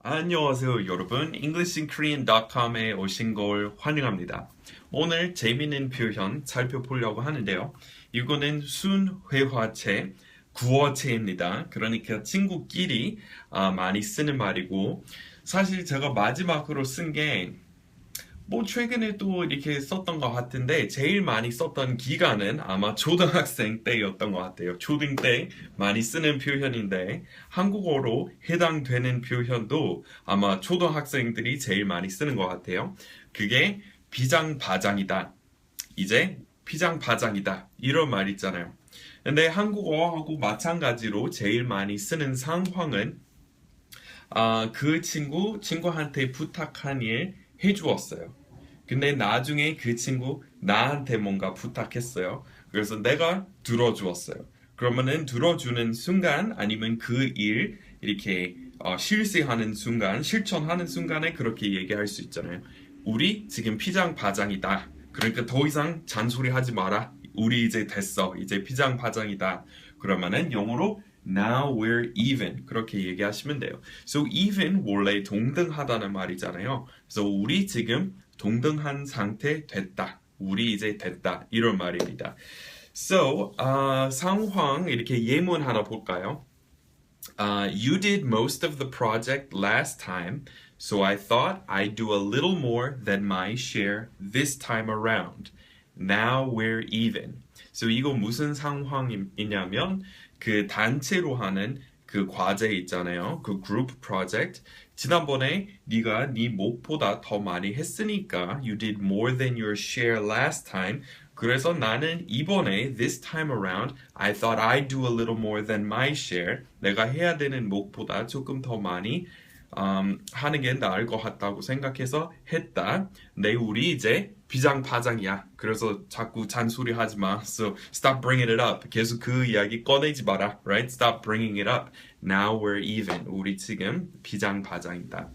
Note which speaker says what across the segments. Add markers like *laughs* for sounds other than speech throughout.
Speaker 1: 안녕하세요 여러분 EnglishinKorean.com에 오신 걸 환영합니다. 오늘 재미있는 표현 살펴보려고 하는데요. 이거는 순회화체 구어체입니다. 그러니까 친구끼리 아, 많이 쓰는 말이고 사실 제가 마지막으로 쓴게 뭐 최근에 또 이렇게 썼던 것 같은데 제일 많이 썼던 기간은 아마 초등학생 때였던 것 같아요. 초등 때 많이 쓰는 표현인데 한국어로 해당되는 표현도 아마 초등학생들이 제일 많이 쓰는 것 같아요. 그게 비장바장이다. 이제 비장바장이다. 이런 말 있잖아요. 근데 한국어하고 마찬가지로 제일 많이 쓰는 상황은 아, 그 친구 친구한테 부탁한 일 해주었어요. 근데 나중에 그 친구 나한테 뭔가 부탁했어요. 그래서 내가 들어주었어요. 그러면은 들어주는 순간 아니면 그 일 이렇게 어, 실시하는 순간, 실천하는 순간에 그렇게 얘기할 수 있잖아요. 우리 지금 피장바장이다. 그러니까 더 이상 잔소리 하지 마라. 우리 이제 됐어. 이제 피장바장이다. 그러면은 영어로 Now we're even 그렇게 얘기하시면 돼요. So even 원래 동등하다는 말이잖아요. 그래서 우리 지금 동등한 상태 됐다. 우리 이제 됐다. 이런 말입니다. So 아, 상황 이렇게 예문 하나 볼까요? Uh, you did most of the project last time, so I thought I'd do a little more than my share this time around. Now we're even. So 이거 무슨 상황이냐면 그 단체로 하는 그 과제 있잖아요. 그 그룹 프로젝트. 지난번에 네가 네 목보다 더 많이 했으니까 you did more than your share last time. 그래서 나는 이번에 this time around I thought I'd do a little more than my share. 내가 해야 되는 목보다 조금 더 많이 음, 하는 게 나을 것 같다고 생각해서 했다. 내 우리 이제 비장파장이야. 그래서 자꾸 잔소리 하지 마. So stop bringing it up. 계속 그 이야기 꺼내지 마라. Right? Stop bringing it up. Now we're even. 우리 지금 비장파장이다.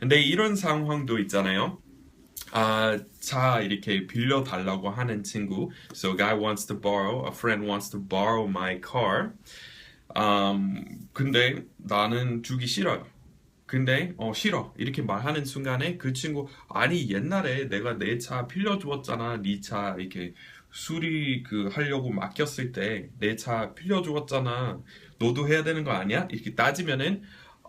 Speaker 1: 근데 이런 상황도 있잖아요. 아, 차 이렇게 빌려 달라고 하는 친구. So guy wants to borrow, a friend wants to borrow my car. 음, 근데 나는 주기 싫어요. 근데 어 싫어. 이렇게 말하는 순간에 그 친구 아니 옛날에 내가 내 차 빌려주었잖아. 네 차 이렇게 수리 그 하려고 맡겼을 때 내 차 빌려주었잖아. 너도 해야 되는 거 아니야? 이렇게 따지면은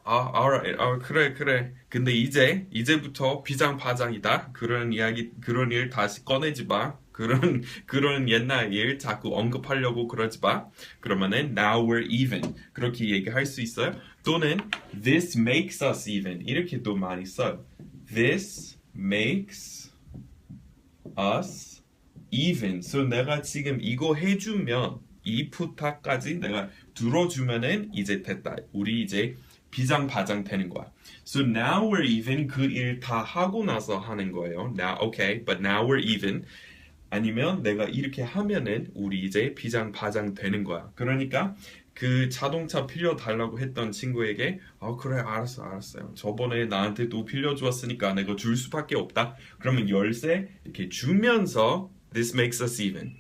Speaker 1: 아, alright, 아 그래 그래. 근데 이제 이제부터 비장파장이다. 그런 이야기 그런 일 다시 꺼내지 마 그런 *laughs* 그런 옛날 일 자꾸 언급하려고 그러지 마. 그러면은 now we're even 그렇게 얘기할 수 있어요. 또는 this makes us even 이렇게 또 많이 써요. This makes us even. So 내가 지금 이거 해주면 이 부탁까지 내가 들어주면은 이제 됐다. 우리 이제 비장바장 되는 거야. So now we're even 그 일 다 하고 나서 하는 거예요. Now okay, but now we're even. 아니면 내가 이렇게 하면은 우리 이제 비장 바장 되는 거야. 그러니까 그 자동차 빌려 달라고 했던 친구에게 아 그래 알았어 알았어요. 저번에 나한테 또 빌려 주었으니까 내가 줄 수밖에 없다. 그러면 열쇠 이렇게 주면서 this makes us even.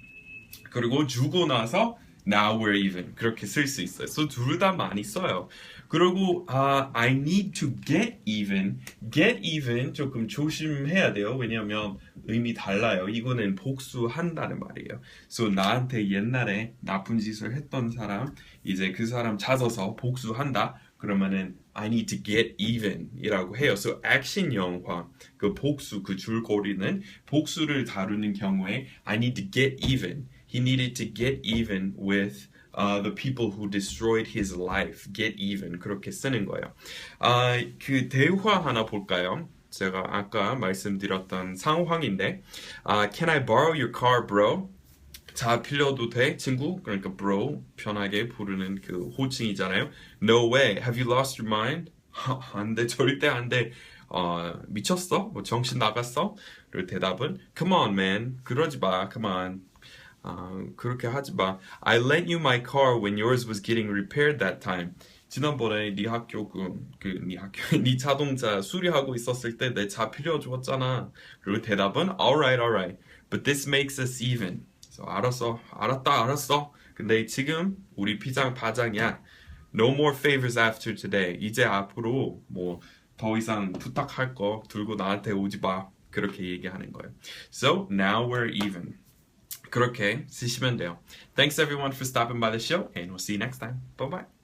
Speaker 1: 그리고 주고 나서 now we're even 그렇게 쓸 수 있어요. 그래서 둘 다 많이 써요. 그리고 아 I need to get even, get even 조금 조심해야 돼요. 왜냐하면 의미 달라요. 이거는 복수한다는 말이에요. So 나한테 옛날에 나쁜 짓을 했던 사람 이제 그 사람 찾아서 복수한다. 그러면은 I need to get even이라고 해요. So 액션 영화 그 복수 그 줄거리는 복수를 다루는 경우에 I need to get even. He needed to get even with uh, the people who destroyed his life. Get even 그렇게 쓰는 거예요. 아, 그 대화 하나 볼까요? 제가 아까 말씀드렸던 상황인데, 아, Can I borrow your car, bro? 자 빌려도 돼 친구 그러니까 bro 편하게 부르는 그 호칭이잖아요. No way. Have you lost your mind? 안돼 절대 안돼. 어, 미쳤어? 뭐 정신 나갔어? 그리고 대답은 Come on man. 그러지 마. Come on. 아, 그렇게 하지 마. I lent you my car when yours was getting repaired that time. 지난번에 네 학교 그네 학교 네 자동차 수리하고 있었을 때 내차 필요 주었잖아. 그리고 대답은 alright alright. But this makes us even. 그래서 알았어 알았다 알았어. 근데 지금 우리 피장 파장이야. No more favors after today. 이제 앞으로 뭐 더 이상 부탁할 거 들고 나한테 오지 마. 그렇게 얘기하는 거예요. So now we're even. 그렇게 쓰시면 돼요. Thanks everyone for stopping by the show and we'll see you next time. Bye bye.